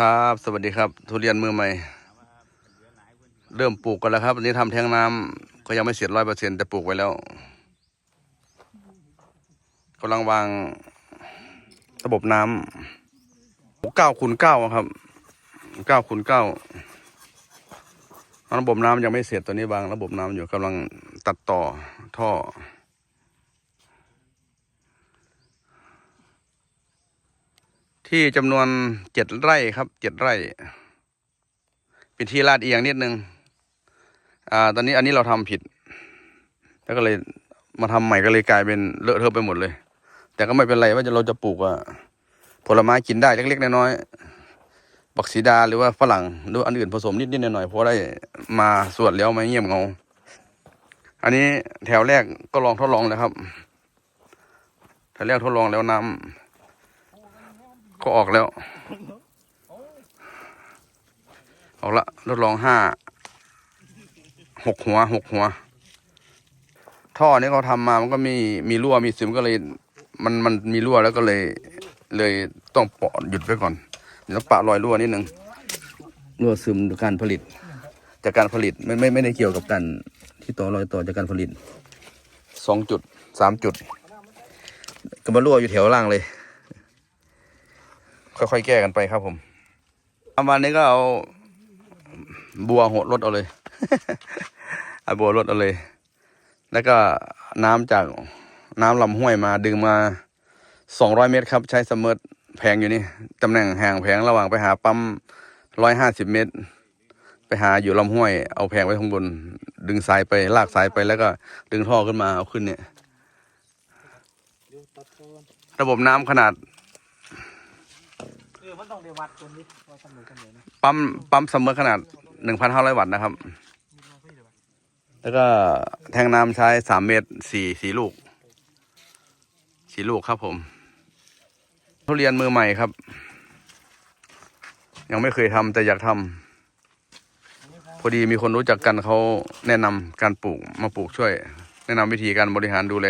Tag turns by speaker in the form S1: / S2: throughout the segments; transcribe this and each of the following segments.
S1: ครับ สวัสดีครับ ทุเรียนมือใหม่ เริ่มปลูกกันแล้วครับวันนี้ทำแทงน้ำก็ยังไม่เสร็จร้อยเปอร์เซ็นแต่ปลูกไว้แล้วกำลังวางระบบน้ำเก้าคูณเก้าครับเก้าคูณเก้าระบบน้ำยังไม่เสร็จตัวนี้วางระบบน้ำอยู่กำลังตัดต่อท่อ ที่จำนวนเจ็ดไร่ครับเจ็ดไร่เป็นที่ลาดเอียงนิดนึง อ่า ตอนนี้อันนี้เราทำผิด แล้วก็เลยมาทำใหม่ก็เลยกลายเป็นเลอะเทอะไปหมดเลย แต่ก็ไม่เป็นไรว่าจะเราจะปลูกอะผลไม้กินได้เล็ก ๆ น้อยๆบักสีดาหรือว่าฝรั่งหรืออันอื่นผสมนิดๆหน่อยๆเพราะได้มาสวดแล้วไม่เงียบเงาอันนี้แถวแรกก็ลองทดลองเลยครับแถวแรกทดลองแล้วน้ำ ก็ออกแล้ว ออกละทดลองห้าหกหัวหกหัว ท่อนี้เขาทำมามันก็มีมีรั่วมีซึมก็เลย มันมันมีรั่วแล้วก็เลย เลยต้องปอหยุดไว้ก่อนเดี๋ยวต้องปะรอยรั่วนิดนึงรั่วซึมจากการผลิต จากการผลิตไม่ไม่ไม่ได้เกี่ยวกับการที่ต่อรอยต่อจากการผลิตสองจุดสามจุดก็มารั่วอยู่แถวล่างเลย ค่อยๆแก้กันไปครับผมประมาณนี้ก็เอาบัวหดรถเอาเลยเอาบัวรถเอาเลย แล้วก็น้ำจากน้ำลำห้วยมาดึงมาสองร้อยเมตรครับ ใช้สมมอร์แพงอยู่นี่ตำแหน่งห่างแพงระหว่างไปหาปั๊มร้อยห้าสิบเมตร ไปหาอยู่ลำห้วย เอาแพงไว้ข้างบน ดึงสายไปลากสายไปแล้วก็ดึงท่อขึ้นมาเอาขึ้นเนี่ย ระบบน้ำขนาด
S2: ต้องได้วัดคนนี้ว่าเสมอเสมอนะ
S1: ปั๊มปั๊มเสมอขนาดหนึ่งพันห้าร้อยวัตต์นะครับ แล้วก็แทงน้ำใช้สามเมตรสี่สีลูกสีลูกครับผม ทุเรียนมือใหม่ครับ ยังไม่เคยทำแต่อยากทำพอดีมีคนรู้จักกันเขาแนะนำการปลูกมาปลูกช่วย แนะนำวิธีการบริหารดูแล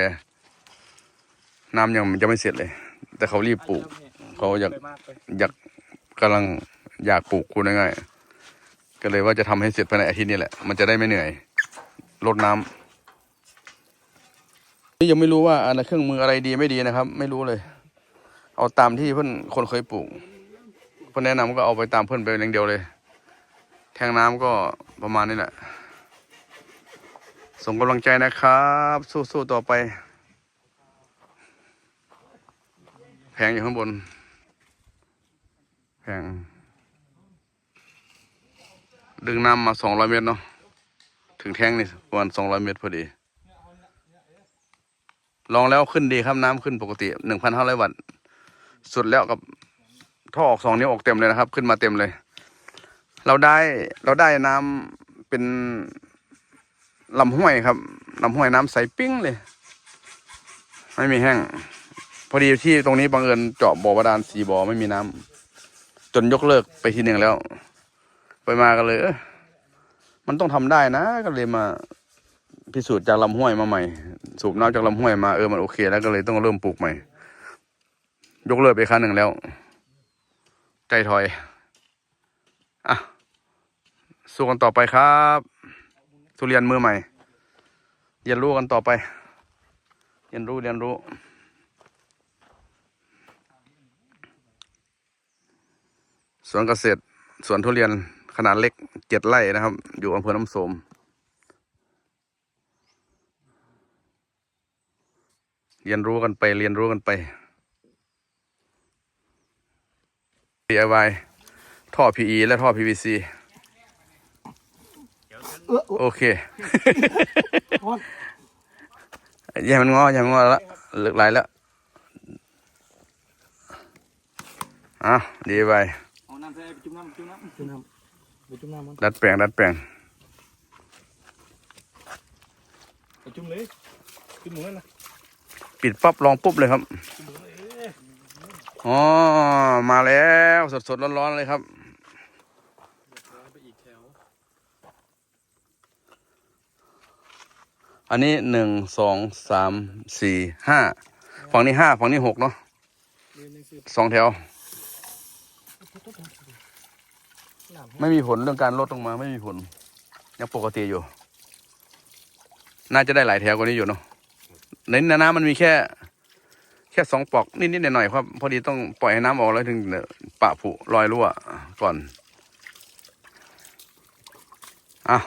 S1: น้ำยังยังไม่เสร็จเลย แต่เขารีบปลูก เขาอยากอยาก กำลังอยากปลูกคุณง่ายๆก็เลยว่าจะทำให้เสร็จภายในอาทิตย์นี้แหละ มันจะได้ไม่เหนื่อยรดน้ำนี่ยังไม่รู้ว่าอันเครื่องมืออะไรดีไม่ดีนะครับ ไม่รู้เลย เอาตามที่เพื่อนคนเคยปลูกเพื่อนแนะนำก็เอาไปตามเพื่อนไปอย่างเดียวเลย แทงน้ำก็ประมาณนี้แหละส่งกำลังใจนะครับ สู้ๆต่อไป แพงอยู่ข้างบน แพงดึงน้ำมาสองร้อยเมตรเนาะ ถึงแท่งนี่ประมาณสองร้อยเมตรพอดี ลองแล้วขึ้นดีครับน้ำขึ้นปกติหนึ่งพันห้าร้อยวัตต์ สุดแล้วกับท่อออกสองนิ้วออกเต็มเลยนะครับ ขึ้นมาเต็มเลย เราได้เราได้น้ำเป็นลำห้วยครับลำห้วยน้ำใสปิ้งเลย ไม่มีแห้ง พอดีที่ตรงนี้บังเอิญเจาะบ่อบาดาลสีบ่อไม่มีน้ำ จนยกเลิกไปทีหนึ่งแล้ว ไปมากันเลยเอ้ยมันต้องทำได้นะก็เลยมาพิสูจน์จากลำห้วยมาใหม่ สูบน้ำจากลำห้วยมาเออมันโอเค แล้วก็เลยต้องเริ่มปลูกใหม่ ยกเลิกไปครั้งหนึ่งแล้ว ใจถอยอะสู้กันต่อไปครับทุเรียนมือใหม่ เรียนรู้กันต่อไป เรียนรู้เรียนรู้ สวนเกษตรสวนทุเรียนขนาดเล็กเจ็ดไร่นะครับ อยู่อำเภอน้ำสมเรียนรู้กันไปเรียนรู้กันไป DIY ท่อ PE และท่อ PVC โอเค อย่ามันงออย่ามันงอแล้วเลิกไหลแล้ว อะ DIY ำ
S2: ใส่ไปจุ่มน้ำจุ่มน้ำจุ่มน้ำไปจุ่มน้ำมัน
S1: ดัดแปลงดัดแปลง
S2: ไปจุ่มเลยจุ่มหมูเลยนะ
S1: ปิดปั๊บลองปุ๊บเลยครับ
S2: จุ่มหมูเลยเอ้ย
S1: อ๋อมาแล้วสดสดๆร้อนๆเลยครับ
S2: ไปอีกแถว
S1: อันนี้หนึ่งสองสามสี่ห้าฝั่งนี้ห้าฝั่งนี้หกเนาะ
S2: เรียนหนังสือ
S1: สองแถว
S2: น้ำ
S1: ไม่มีผลเรื่องการลดลงมาไม่มีผลยังปกติอยู่ น่าจะได้หลายแถวกว่านี้อยู่เนาะในน้ำมันมีแค่ แค่สองปลอกนิดๆหน่อยๆครับ พอดีต้องปล่อยให้น้ำออกแล้วถึงปะผุรอยรั่วก่อนอะ